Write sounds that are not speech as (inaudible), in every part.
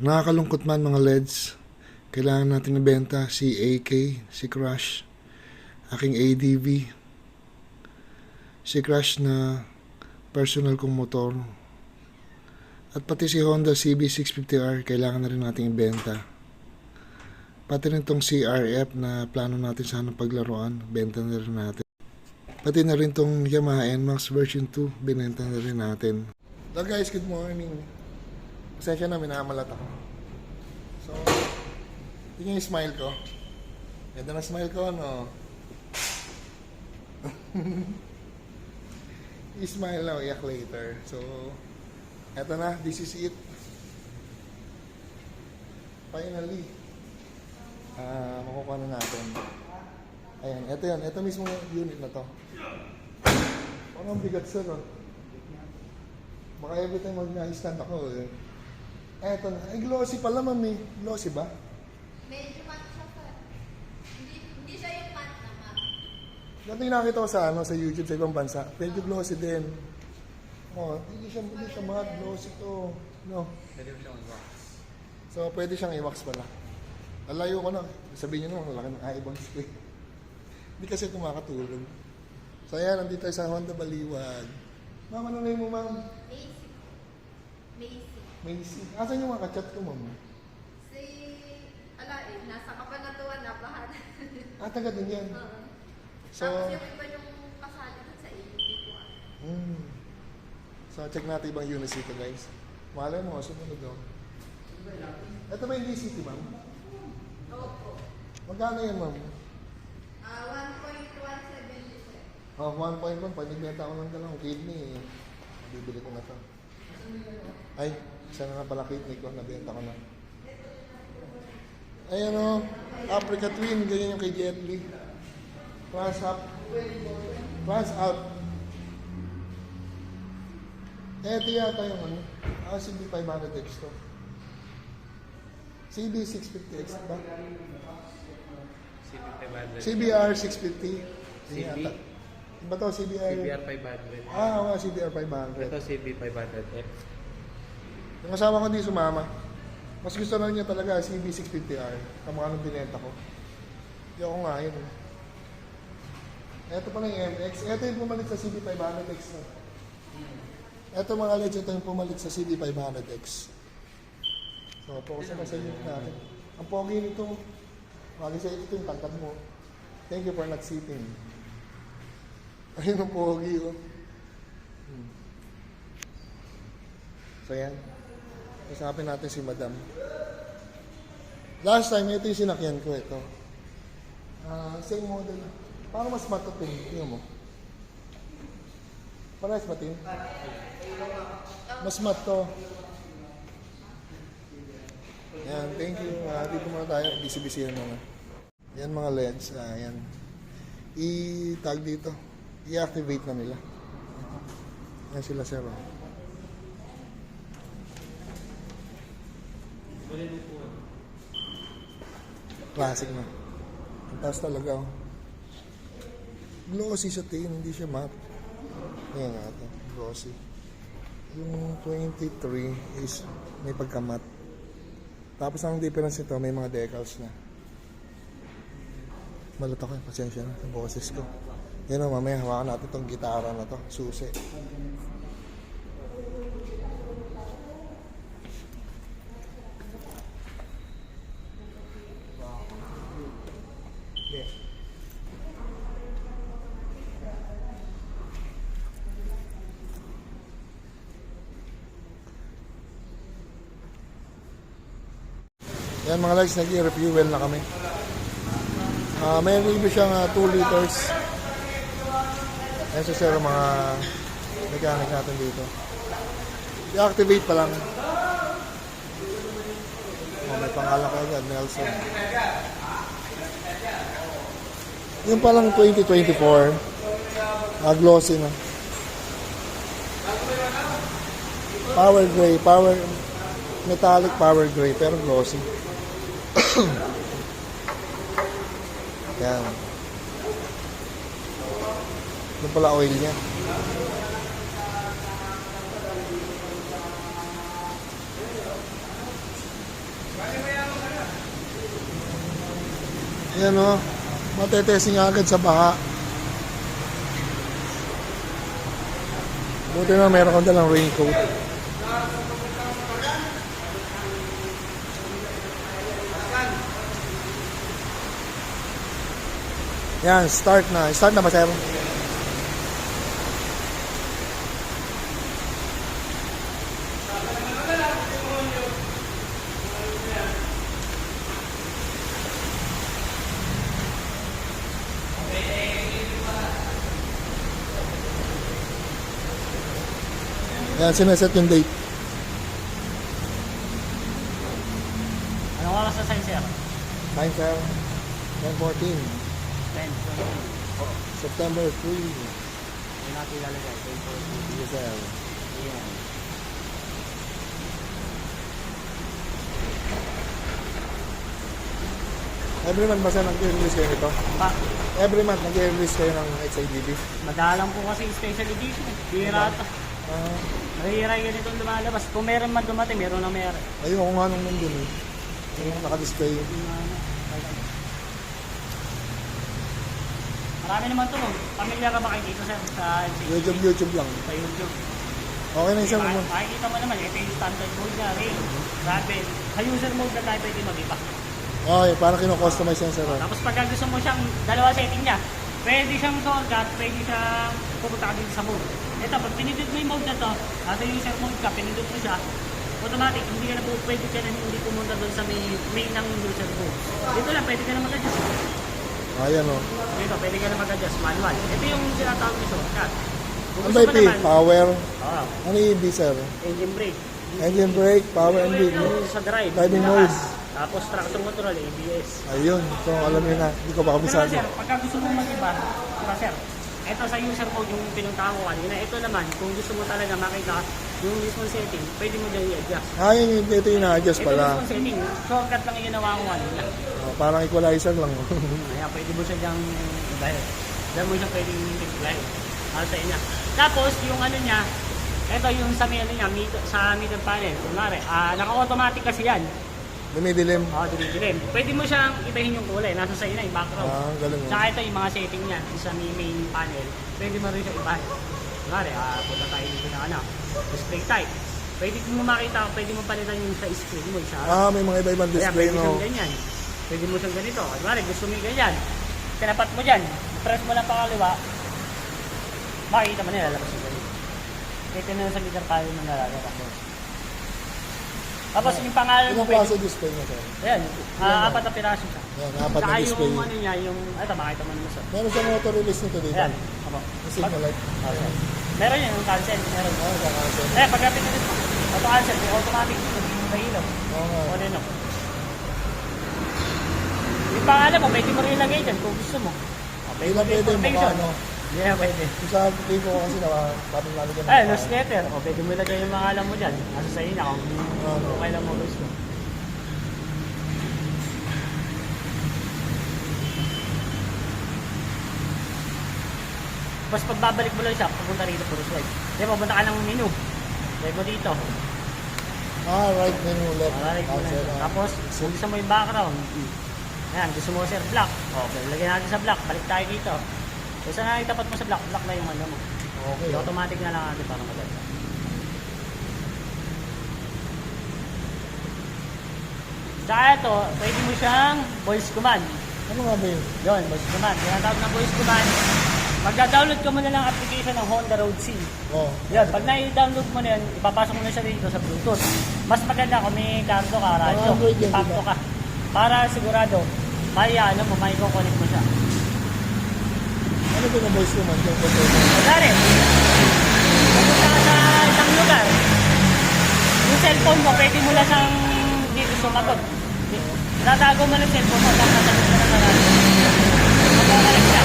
Nakakalungkot man mga LEDs. Kailangan natin ibenta si AK, si Crush, aking ADV, si Crush na personal kong motor, at pati si Honda CB650R kailangan na rin nating ibenta. Pati rin tong CRF na plano natin sana paglaruan, benta na rin natin. Pati na rin tong Yamaha NMAX version 2, binenta na rin natin. Hello guys, good morning. Pasensya na, minamalat ako. So, tingnan yung smile ko. Ganda na smile ko, no? (laughs) I-smile now, iyak later. So, eto na, this is it. Finally, ah, makukuha na natin. Ayan, eto yan. Eto mismo unit na to. Parang bigat sa no? Baka every time mag-stand ako eh. Eto na. Ay, glossy pala, mami. Glossy ba? Medyo matte siya sir. Hindi, hindi siya yung matte na matte. Dati nakita ko sa ano sa YouTube sa ibang bansa. Medyo glossy din. Oh, hindi siya hindi siya matte glossy to. No. Pwede siyang i-wax. So pwede siyang i-wax pala. Lalayo ko na. Sabihin niyo naman, laki ng eyeballs (laughs) ko. eh. Hindi kasi kumakatulog. So ayan, nandito tayo sa Honda Baliwag. Ma'am, ano name mo, ma'am? Macy. Macy. Macy. Asan yung mga kachat ko, ma'am? Si, ala eh, nasa kapanatuan na bahan. Ah, taga din yan. Oo. So, Tapos yung iba yung kasali dun sa hindi ko mm. so check natin ibang units dito, guys. Malay mo, sumunod daw. Ito ba yung DCT, ma'am? Opo. Magkano yan, ma'am? Ah, 1.170 sir. Oh, 1.1. Pag nagbenta ko ng dalawang kidney, eh, bibili ko na to. Ay, isa na nga pala kidney ko, nabenta ko na. Ayan o, Africa Twin, ganyan yung kay Jet Li. Class up. Class out. Ito yata yung ano, ah, CB500X to. CB650X ba? CB500. CBR 650. CB? Iba to, CBR. CBR 500. Ah, oo, CBR 500. Ito CB500F. Yung kasama ko di sumama. Mas gusto na niya talaga CB650R. Kamukha nung binenta ko. Hindi ako nga yun. Ito pala yung MX. Ito yung pumalit sa CB500X na. Ito mga legend, ito yung pumalit sa CB500X. So, focus na sa unit natin. Ang pogi nito. Mali sa ito yung tangkad mo. Thank you for not sitting. Ayun ang pogi, oh. Hmm. So, yan. Usapin natin si Madam. Last time, ito yung sinakyan ko, ito. Ah, same model. Parang mas matutin. Tingnan mo. Parehas matin. Mas mat to. Yan, thank you. Uh, dito muna tayo. Busy-busy na muna. Yan mga LEDs. Ah, yan. I-tag dito. I-activate na nila. Yan sila, sir. oh. Classic na. Ang taas talaga oh. Glossy siya tin, hindi siya matte. Ayan ito, glossy. Yung 23 is may pagka-matte. Tapos ang difference nito, may mga decals na. Malata ko, pasensya na, ang boses ko. Yan o, mamaya hawakan natin itong gitara na to, susi. Yan mga guys, nag-refuel na kami. Ah, may review siyang 2 liters. Yan sa mga mechanic natin dito. I-activate pa lang. Oh, may pangalan ka agad, Nelson. Yung palang 2024, ah, glossy na. Power gray, power metallic power gray pero glossy. Yan. Ito pala oil niya. Yan o. Oh. Matetesting agad sa baha. Buti na meron kang dalang raincoat. Yan, start na. Start na ba, sir? Yan, sineset yung date. Anong oras na sa'yo, sir? Time, sir. 10.14. 10, 20. September 3. Hindi natin ilalagay. 10, 20. Yes, sir. Ayan. Every month ba sir nag-release kayo nito? Pa, Every month nag-release kayo ng XIDB? madalang po kasi yung special edition. eh. Bira ito. Ah, Mahira yung ganitong lumalabas. Kung meron man dumating, meron na meron. ayoko nga nung nandun eh. Yung naka-display. Yung ano, Marami naman ito. Pamilyar ka ba kay dito, sir? Sa, YouTube, YouTube lang. sa YouTube. Okay na isang Mak- mo. Makikita mo naman, ito yung standard mode niya. Ray, rapid. Sa user mode na tayo pwede mag-iba. Okay, parang kino-customize yan sir. ah. Tapos pag gusto mo siyang dalawa setting niya, pwede siyang shortcut, pwede siyang pupunta ka dito sa mode. Ito, pag pinindot mo yung mode na to, nasa user mode ka, pinindot mo siya, automatic, hindi ka na po, pwede ka na hindi pumunta doon sa may main ng user mode. Dito lang, pwede ka na mag-adjust. Ayan o. Dito, pwede ka na mag-adjust, manual. Ito yung sinatawag ni shortcut. Kung Ano gusto ba mo ito? naman, Power. oh, Ano yung EB sir? engine brake. Engine brake, power and brake. Yung sa drive, Driving lakas. mode. Tapos traction control, ABS. Ayun. So alam niyo na. Hindi ko pa Pero kabisado. sir, pagka gusto mo mag-iba, diba sir, ito sa user mode yung pinuntahan ko kanina. Ito naman, kung gusto mo talaga makita yung mismo setting, pwede mo dyan i-adjust. Ah, yun, yun, ito yung na-adjust Ito pala. mismo setting, shortcut lang yung ginawa ko kanina. Oh, parang equalizer lang. (laughs) Kaya pwede mo siya dyang ibahin. Diyan mo siya pwede. Para sa inyo. Tapos yung ano niya, ito yung sa ano niya, mid, sa middle panel. Kunwari, ah, naka-automatic kasi yan. Dumidilim. Oh, dilim Pwede mo siyang ibahin yung kulay. Nasa sa na yung background. Ah, galing Tsaka mo. ito yung mga setting niya sa main panel. Pwede mo rin siya ibahin. Kunwari, ah, punta tayo dito na ano, display type. Pwede mo makita, pwede mo palitan yung sa screen mo. Sa, Ah, may mga iba-ibang Kaya display pwede no. siyang ganyan. Pwede mo siyang ganito. Kunwari, gusto mo yung ganyan. Tinapat mo dyan. Press mo lang pakaliwa. Makikita mo na lalabas yung ganyan. Ito na sa meter panel mo nalalabas. Tapos yung pangalan mo Ilang pwede. klase display niya sir? Ayan, ah, apat na piraso siya. Yan, apat Saka na display. yung ano niya, yung, ito makita mo naman sa. Meron siyang auto release nito dito. Ayan, ako. Yung signal light. Ah, ayan. Meron yan, yung cancel, meron. Oh, kakasin. Eh, pag pinili mo, auto cancel, may automatic, mahilo. Oo nga. O ano yun. Yung pangalan mo, pwede mo rin ilagay dyan kung gusto mo. Ah, Hindi lang pwede yung mukha, no? Hindi na pwede. Sa tipo ko kasi na parang lalagyan ng Ay, newsletter. O, pwede mo ilagay yung pangalan mo dyan. Nasa sa'yo na kung Ano? kung kailan mo gusto. Tapos pagbabalik mo lang siya, pupunta rito puro swipe. Di ba, pupunta ka ng menu. Swipe mo dito. Ah, right menu left. Alright, mo lang siya. Tapos, kung gusto mo yung background, ayan, gusto mo sir, black. Okay, lagyan natin sa black. Balik tayo dito. Saan na itapat mo sa black, black na yung ano mo. Okay. Yung automatic na lang natin para maganda. Saka ito, pwede mo siyang voice command. Ano nga ba yun? Yun, voice command. Tinatawag na voice command. Magda-download ka muna ng application ng Honda Road C. Oh. Yan, pag na-download mo na yun, ipapasok mo na siya dito sa Bluetooth. Mas maganda kung may karto ka, radyo, diba? ka. Para sigurado, may ano mo, may connect mo siya. Ano ba yung voice command? Yung mo? Kunwari, pupunta ka sa isang lugar, yung cellphone mo, pwede mo lang siyang dito sumagot. Tatago mo lang cellphone mo, tapos nasagot mo na sa radyo. Magkakalit siya.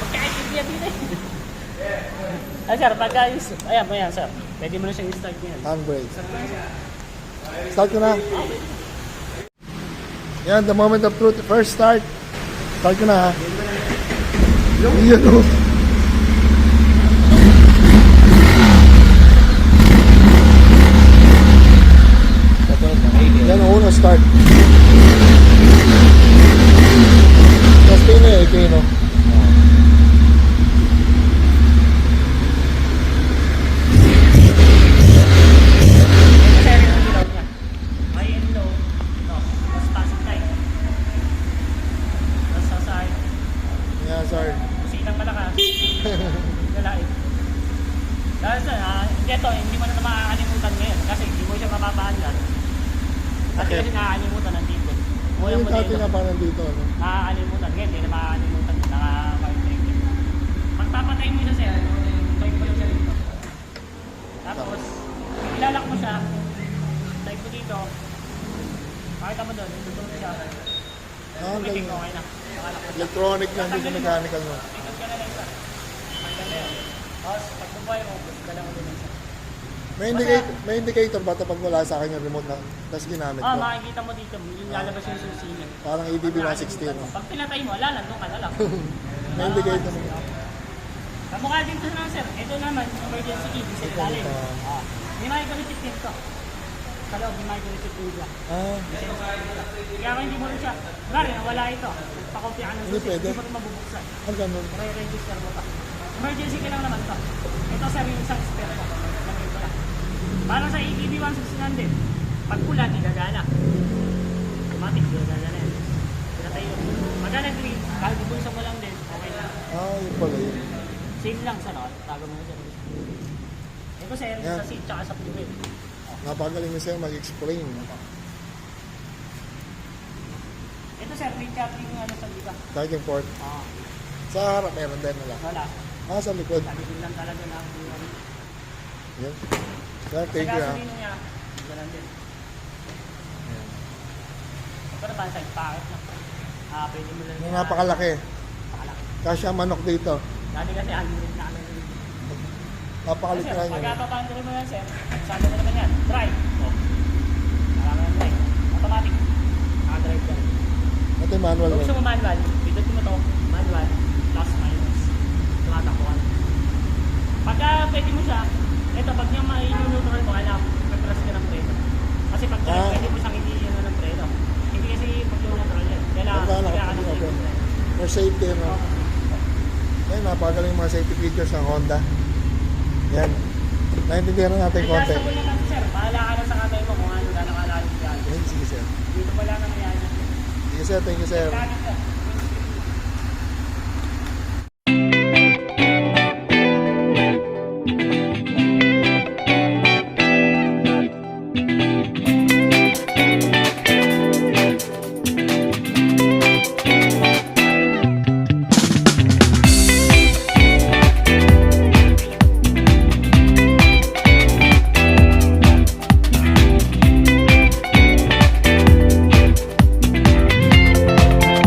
Magkakaintindihan din eh. Ay sir, pagka ayan, ayan sir. Pwede mo na siyang i-start yan. Handbrake. Start ko na. Yan, the moment of truth. First start. Start ko na ha. Yan o. Yan ang una, start. Tapos kayo na eh, kayo no? Kasi rin ang ilaw niya. High and low. No. Tapos passive light. Tapos sa side. Sorry. Kusinang malakas. Lalait. Dahil sa, ah, ito, hindi mo na makakalimutan ngayon kasi hindi mo siya mapapaan yan. Kasi Okay. kasi nakakalimutan nandito. Mo yung Yung dati nga pa nandito, no? Nakakalimutan. Ngayon, hindi na makakalimutan. Naka-five Pagpapatay mo siya sir, type mo siya dito. Tapos, ilalak mo siya. Type mo dito. Pakita mo doon, na siya. Ah, okay. Electronic lang, hindi mechanical, mo. May indicator, may indicator ba ito pag wala sa akin yung remote na tapos ginamit Ah, ko? makikita mo dito, yung lalabas yung susi niya. Parang ADB 160, no? Pag pinatay mo, wala lang, doon ka na lang. (laughs) May indicator mo. Kamukha din to na sir. Ito naman, emergency key, sa ilalim. Ah. Ah. Hindi makikamitit din to. Sa loob, makikamitit din siya. Ah, Kaya kung hindi mo rin siya, bari, wala ito. Pakopya ka ng susi, hindi mo rin mabubuksan. ang ganun. Re-register mo pa. Emergency key lang naman to. Ito sir, yung isang spare mo. Lagay ko lang. Parang sa ATV 169 din. Pag pula, di gagana. Automatic, di gagana yan. Pinatay yun. Magana green, kahit ibulsa mo lang din, okay na. Ah, yun pala yun. Same lang sa not, tago mo na dyan. Ito sir, Yan. sa seat tsaka sa fuel. Napagaling niya sa'yo mag-explain. Ito sir, may charging ano sa liba. Charging port. Ah, Sa harap meron din wala. wala. Ah, sa likod. Sabi ko lang talaga na ang ano. Yan. Sir, Sa thank you ah. gasoline niya, ganun din. Ito na ba sa packet na. Ah, pwede mo lang. Yung napakalaki. Napakalaki. Kasya manok dito. Dati kasi unlimited na kami. Napakalit Kasi na pag yun. kapapandari mo yan sir, sabi na naman yan, drive. Oh. Ang drive. Automatic. Naka-drive ka. rin. Ito yung manual Kung gusto mo. mo manual, pindot mo to, manual, plus minus. Tumatakbo ka. Pagka pwede mo siya, ito, pag niya ma-neutral mo, alam, mag-press ka ng preno. Kasi pag Ah. pwede mo siyang hindi yun ng preno. Hindi kasi pag yung neutral yan. Kailangan, Pagka kailangan ng preno. For safety, no? Yan, napakagaling yung mga safety features ng Honda. Yan. Naintindihan na natin konti. Adjustable naman sir, bahala ka na sa kamay mo kung ano, gano'ng kalalim yan. Yan, sige sir. Dito wala nang yan. Sige sir, thank you sir. Gamit ka.